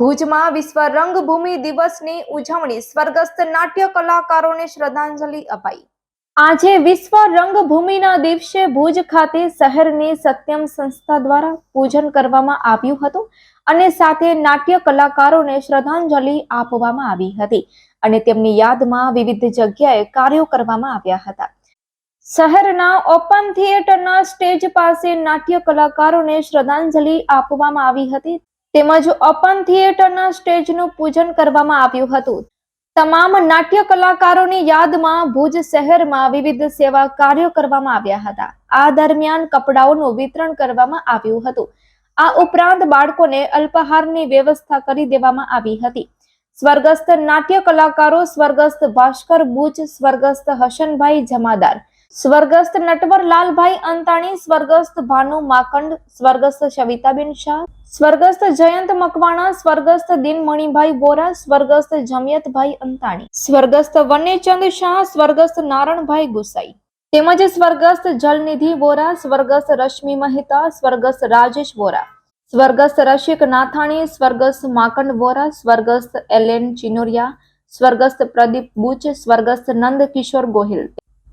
ભુજમાં વિશ્વ રંગભૂમિ દિવસની ઉજવણી સ્વર્ગસ્થ નાટ્ય કલાકારોને શ્રદ્ધાંજલિ અપાઈ. આજે વિશ્વ રંગભૂમિના દિવસે ભુજ ખાતે શહેરની સત્યમ સંસ્થા દ્વારા પૂજન કરવામાં આવ્યું હતું અને સાથે નાટ્ય કલાકારોને શ્રદ્ધાંજલિ આપવામાં આવી હતી અને તેમની યાદમાં વિવિધ જગ્યાએ કાર્યો કરવામાં આવ્યા હતા. શહેરના ઓપન થિયેટરના સ્ટેજ પાસે નાટ્ય કલાકારોને શ્રદ્ધાંજલિ આપવામાં આવી હતી તેમજ ઓપન થિયેટરના સ્ટેજનું પૂજન કરવામાં આવ્યું હતું. તમામ નાટ્ય કલાકારોની યાદમાં ભુજ શહેરમાં વિવિધ સેવા કાર્યો કરવામાં આવ્યા હતા. આ દરમિયાન કપડાઓનું વિતરણ કરવામાં આવ્યું હતું. આ ઉપરાંત બાળકોને અલ્પાહારની વ્યવસ્થા કરી દેવામાં આવી હતી. સ્વર્ગસ્થ નાટ્ય કલાકારો, સ્વર્ગસ્થ ભાસ્કર બુચ, સ્વર્ગસ્થ હસનભાઈ જમાદાર સ્વર્ગસ્થ નટવરલાલભાઈ અંતાણી, સ્વર્ગસ્થ ભાનુ માકંડ સ્વર્ગસ્થ સવિતાબેન શાહ, સ્વર્ગસ્થ જયંત મકવાણા, સ્વર્ગસ્થ દિનમણીભાઈ બોરા સ્વર્ગસ્થ જમિયતભાઈ અંતાણી, સ્વર્ગસ્થ વન્યચંદ શાહ, સ્વર્ગસ્થ નારણભાઈ ગુસાઈ, તેમજ સ્વર્ગસ્થ જલનિધિ બોરા સ્વર્ગસ્થ રશ્મિ મહેતા, સ્વર્ગસ્થ રાજેશ બોરા સ્વર્ગસ્થ રસિક નાથાણી, સ્વર્ગસ્થ માકંડ બોરા સ્વર્ગસ્થ એલેન ચિનોરિયા, સ્વર્ગસ્થ પ્રદીપ બુચ, સ્વર્ગસ્થ નંદ કિશોર ગોહિલ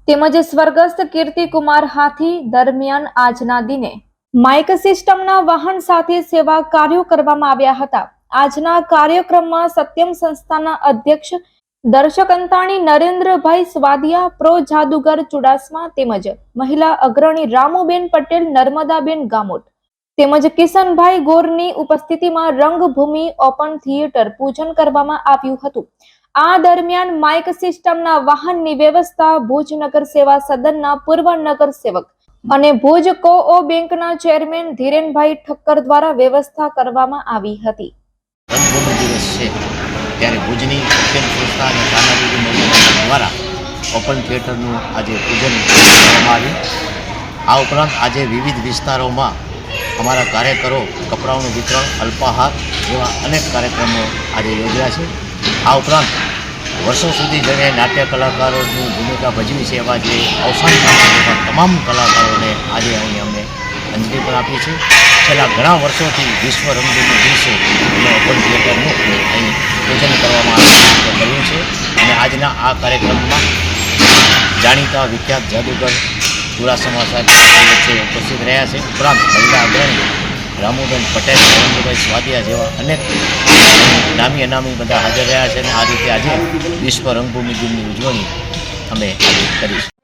તેમજ સ્વર્ગસ્થ કીર્તિકુમાર હાથી દરમિયાન આજના દિને માઇક સિસ્ટમના વાહન સાથે સેવા કાર્યો કરવામાં આવ્યા હતા. આજના કાર્યક્રમમાં સત્યમ સંસ્થાના અધ્યક્ષ દર્શક નરેન્દ્રભાઈ સ્વાદિયા, પ્રો જાદુગર ચુડાસમા તેમજ મહિલા અગ્રણી રામુબેન પટેલ, નર્મદાબેન ગામોટ તેમજ કિશનભાઈ ગોરની ઉપસ્થિતિમાં રંગભૂમિ ઓપન થિયેટર પૂજન કરવામાં આવ્યું હતું. આ દરમિયાન માઇક સિસ્ટમના વાહનની વ્યવસ્થા ભુજ નગર સેવા સદનના પૂર્વ નગર સેવક અને ભુજ કોઓ બેંકના ચેરમેન ધીરેનભાઈ ઠક્કર દ્વારા વ્યવસ્થા કરવામાં આવી હતી. ત્યારે ભુજની સંસ્થા અને દ્વારા ઓપન થિયેટરનું આજે પૂજન કરવામાં આવ્યું. આ ઉપરાંત આજે વિવિધ વિસ્તારોમાં અમારા કાર્યકરો, કપડાઓનું વિતરણ, અલ્પાહાર જેવા અનેક કાર્યક્રમો આજે યોજ્યા છે. આ ઉપરાંત વર્ષો સુધી જેણે નાટ્ય કલાકારોની ભૂમિકા ભજવી છે એવા જે અવસાન એવા તમામ કલાકારોને આજે અહીં અમે અંજલિ પણ આપી છે છેલ્લા ઘણા વર્ષોથી વિશ્વ રંગભૂમિ દિવસે અમે ઓપન થિયેટરનું અહીં પૂજન કરવામાં આવ્યું છે અને આજના આ કાર્યક્રમમાં જાણીતા વિખ્યાત જાદુગર ચુડાસમા સાહેબ વચ્ચે ઉપસ્થિત રહ્યા છે. ઉપરાંત મહિલા અગ્રણી રામુબેન પટેલ નરેન્દ્રભાઈ સ્વાદિયા જેવા અનેક નામી અનામી બધા હાજર રહ્યા છે અને આ રીતે આજે વિશ્વ રંગભૂમિ દિનની ઉજવણી અમે આજે કરી છે